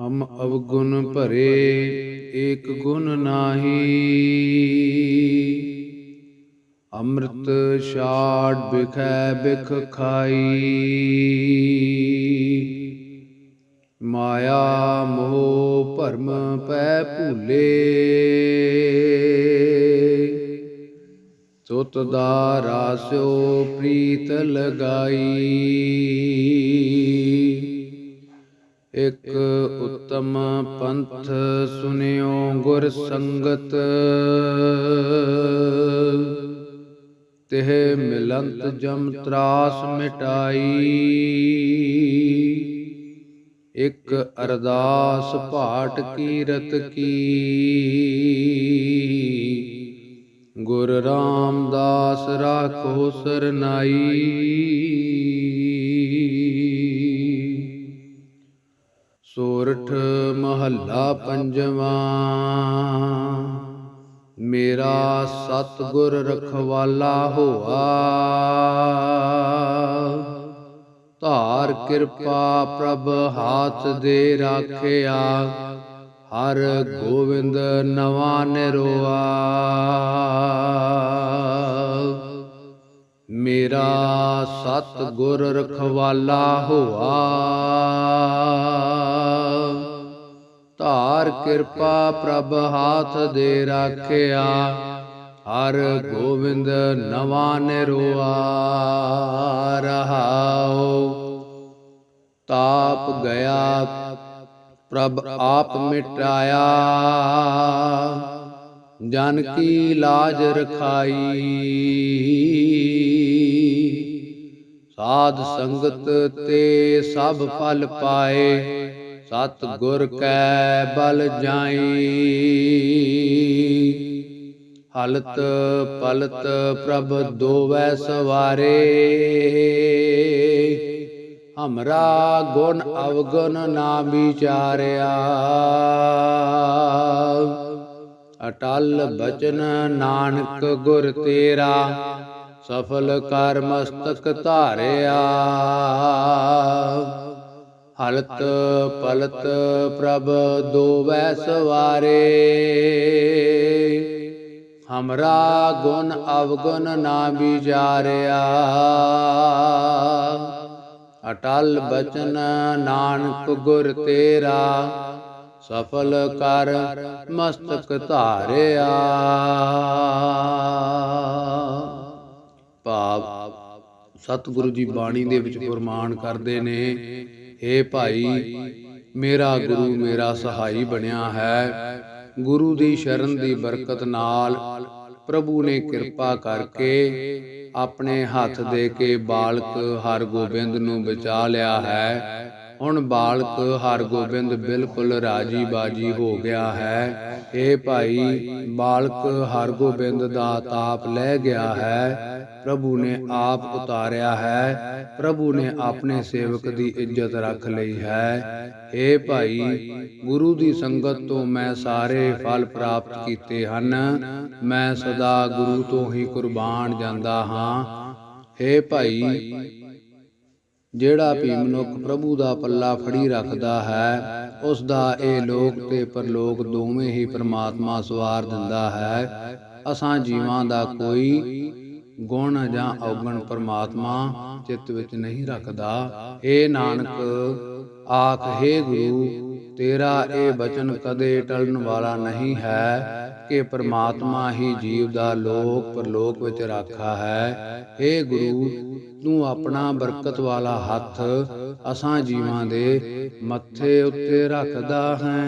ਹਮ ਅਵਗੁਣ ਭਰੇ, ਏਕ ਗੁਣ ਨਾਹੀ। ਅੰਮ੍ਰਿਤ ਛਾੜ ਬਿਖੈ ਬਿਖ ਖਾਈ। ਮਾਇਆ ਮੋਹ ਭਰਮ ਪੈ ਭੂਲੇ। ਤੁਤ ਦਾ ਰਾਸਿਓ ਪ੍ਰੀਤ ਲਗਾਈ। ਇਕ ਉਤਮ ਪੰਥ ਸੁਨਿਓ ਗੁਰ ਸੰਗਤ। ਤਿਹ ਮਿਲੰਤ ਜਮ ਤਰਾਸ ਮਿਟਾਈ। ਇਕ ਅਰਦਾਸ ਭਾਟ ਕੀਰਤ ਕੀ। ਗੁਰ ਰਾਮਦਾਸ ਰਾਖੋ ਸਰਨਾਈ। ਸੋਰਠ ਮਹੱਲਾ ਪੰਜਵਾਂ। ਮੇਰਾ ਸਤਿਗੁਰ ਰਖਵਾਲਾ ਹੋਆ। ਧਾਰ ਕਿਰਪਾ ਪ੍ਰਭ ਹਾਥ ਦੇ ਰਾਖਿਆ। ਹਰ ਗੋਬਿੰਦ ਨਵਾ ਨਿਰੋਆ। ਮੇਰਾ ਸਤ ਗੁਰ ਰਖਵਾਲਾ ਹੋਆ। ਕਿਰਪਾ ਪ੍ਰਭ ਹਾਥ ਦੇ ਰਾਖਿਆ। ਹਰ ਗੋਬਿੰਦ ਨਵਾ ਨਿਰੋਆ ਰਹਾਉ। ਤਾਪ ਗਿਆ, ਪ੍ਰਭ ਆਪ ਮਿਟਾਇਆ। ਜਨ ਕੀ ਲਾਜ ਰਖਾਈ। ਸਾਧ ਸੰਗਤ ਤੇ ਸਭ ਫਲ ਪਾਏ। ਸਤ ਗੁਰ ਕੈ ਬਲ ਜਾਈ। ਹਲਤ ਪਲਤ ਪ੍ਰਭ ਦੋਵੈ ਸਵਾਰੇ। ਹਮਰਾ ਗੁਣ ਅਵਗੁਣ ਨਾ ਵਿਚਾਰਿਆ। ਅਟਲ ਬਚਨ ਨਾਨਕ ਗੁਰ ਤੇਰਾ, ਸਫਲ ਕਰ ਮਸਤਕ ਧਾਰਿਆ। ਹਲਤ ਪਲਤ ਪ੍ਰਭ ਦੋਵੈ ਸਵਾਰੇ। ਹਮਰਾ ਗੁਣ ਅਵਗੁਣ ਨਾ ਵਿਚਾਰਿਆ। ਅਟਲ ਬਚਨ ਨਾਨਕ ਗੁਰ ਤੇਰਾ ਸਫਲ ਕਰ ਮਸਤਕ ਧਾਰਿਆ। ਭਾਵ ਸਤਿਗੁਰੂ ਜੀ ਬਾਣੀ ਦੇ ਵਿੱਚ ਫਰਮਾਨ ਕਰਦੇ ਨੇ ਏ ਭਾਈ, ਮੇਰਾ ਗੁਰੂ ਮੇਰਾ ਸਹਾਈ ਬਣਿਆ ਹੈ। ਗੁਰੂ ਦੀ ਸ਼ਰਨ ਦੀ ਬਰਕਤ ਨਾਲ ਪ੍ਰਭੂ ਨੇ ਕਿਰਪਾ ਕਰਕੇ ਆਪਣੇ ਹੱਥ ਦੇ ਕੇ ਬਾਲਕ ਹਰਗੋਬਿੰਦ ਨੂੰ ਬਚਾ ਲਿਆ ਹੈ। ਹੁਣ ਬਾਲਕ ਹਰਗੋਬਿੰਦ ਬਿਲਕੁਲ ਰਾਜੀ ਬਾਜੀ ਹੋ ਗਿਆ ਹੈ। ਇਹ ਭਾਈ ਬਾਲਕ ਹਰਗੋਬਿੰਦ ਦਾ ਤਾਪ ਲੈ ਗਿਆ ਹੈ। ਪ੍ਰਭੂ ਨੇ ਆਪ ਉਤਾਰਿਆ ਹੈ। ਪ੍ਰਭੂ ਨੇ ਆਪਣੇ ਸੇਵਕ ਦੀ ਇੱਜ਼ਤ ਰੱਖ ਲਈ ਹੈ। ਇਹ ਭਾਈ ਗੁਰੂ ਦੀ ਸੰਗਤ ਤੋਂ ਮੈਂ ਸਾਰੇ ਫਲ ਪ੍ਰਾਪਤ ਕੀਤੇ ਹਨ। ਮੈਂ ਸਦਾ ਗੁਰੂ ਤੋਂ ਹੀ ਕੁਰਬਾਨ ਜਾਂਦਾ ਹਾਂ। हे ਭਾਈ ਜਿਹੜਾ ਵੀ ਮਨੁੱਖ ਪ੍ਰਭੂ ਦਾ ਪੱਲਾ ਫੜੀ ਰੱਖਦਾ ਹੈ ਉਸ ਦਾ ਇਹ ਲੋਕ ਤੇ ਪਰਲੋਕ ਦੋਵੇਂ ਹੀ ਪ੍ਰਮਾਤਮਾ ਸਵਾਰ ਦਿੰਦਾ ਹੈ। ਅਸਾਂ ਜੀਵਾਂ ਦਾ ਕੋਈ ਗੁਣ ਜਾਂ ਔਗਣ ਪ੍ਰਮਾਤਮਾ ਚਿੱਤ ਵਿੱਚ ਨਹੀਂ ਰੱਖਦਾ। ਏ ਨਾਨਕ, ਆਖ, ਹੈ ਗੁਰੂ ਤੇਰਾ ਇਹ ਬਚਨ ਕਦੇ ਟਲਣ ਵਾਲਾ ਨਹੀਂ ਹੈ ਕਿ ਪ੍ਰਮਾਤਮਾ ਹੀ ਜੀਵ ਦਾ ਲੋਕ ਪਰਲੋਕ ਵਿੱਚ ਰਾਖਾ ਹੈ। ਏ ਗੁਰੂ, ਤੂੰ ਆਪਣਾ ਬਰਕਤ ਵਾਲਾ ਹੱਥ ਅਸਾਂ ਜੀਵਾਂ ਦੇ ਮੱਥੇ ਉੱਤੇ ਰੱਖਦਾ ਹੈ।